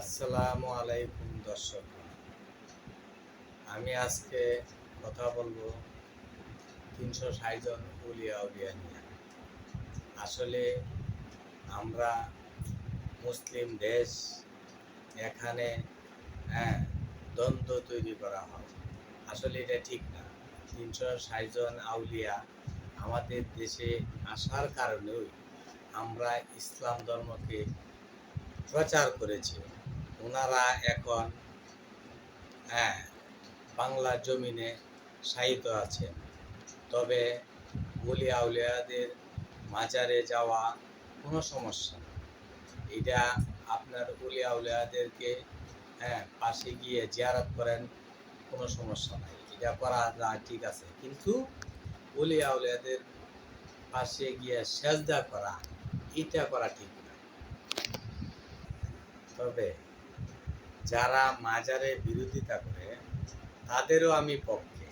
আসসালামু আলাইকুম, দর্শক। আমি আজকে কথা বলব তিনশো ষাট জন উলিয়া উলিয়া নিয়ে। আসলে আমরা মুসলিম দেশ, এখানে হ্যাঁ দ্বন্দ্ব তৈরি করা হয়। আসলে এটা ঠিক না। তিনশো ষাট জন আউলিয়া আমাদের দেশে আসার কারণেই আমরা ইসলাম ধর্মকে প্রচার করেছে। ওনারা এখন হ্যাঁ বাংলা জমিনে সাহিত্য আছেন। তবে বলি আউলিয়াদের মাজারে যাওয়া কোনো সমস্যা এটা আপনার উলি আউলিয়াদেরকে হ্যাঁ পাশে গিয়ে জিয়ারত করেন কোনো সমস্যা নাই। এটা করা ঠিক আছে। কিন্তু উলি আউলিয়াদের পাশে গিয়ে সেজদা করা, এটা করা ঠিক না। তবে যারা মাজারে বিরোধিতা করে, তাদেরও আমি পক্ষে।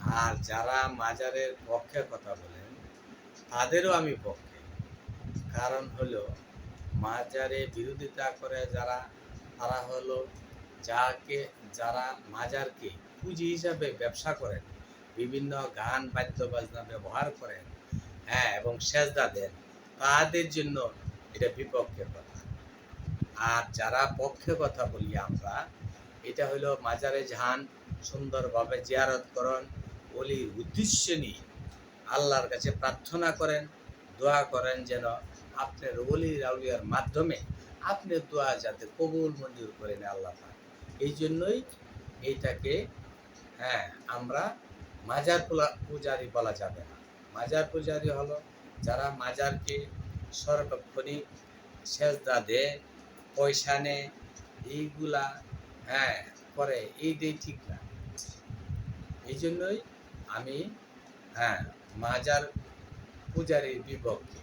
আর যারা মাজারের পক্ষে কথা বলেন, তাদেরও আমি পক্ষে। কারণ হলো, মাজারে বিরোধিতা করে যারা, তারা হলো যাকে, যারা মাজারকে পুঁজি হিসাবে ব্যবসা করেন, বিভিন্ন গান, বাদ্য বাজনা ব্যবহার করেন হ্যাঁ এবং সেজদা দেন, তাদের জন্য এটা বিপক্ষে কথা। আর যারা পক্ষে কথা বলি আমরা, এটা হলো মাজারে যান সুন্দরভাবে জিয়ারত করেন অলির উদ্দেশ্য নিয়ে আল্লাহর কাছে প্রার্থনা করেন, দোয়া করেন যেন আপনার অলির আউলিয়ার মাধ্যমে আপনার দোয়া যাতে কবুল মঞ্জুর করেন আল্লাহ। এই জন্যই এইটাকে হ্যাঁ আমরা মাজার পূজারি বলা যাবে না মাজার পূজারি হলো যারা মাজারকে সর্বক্ষণিক সেজদা দেয় পয়সা নেয় এইগুলা হ্যাঁ করে এই এইটাই ঠিক না। এই জন্যই আমি হ্যাঁ মাজার পূজারীর বিপক্ষে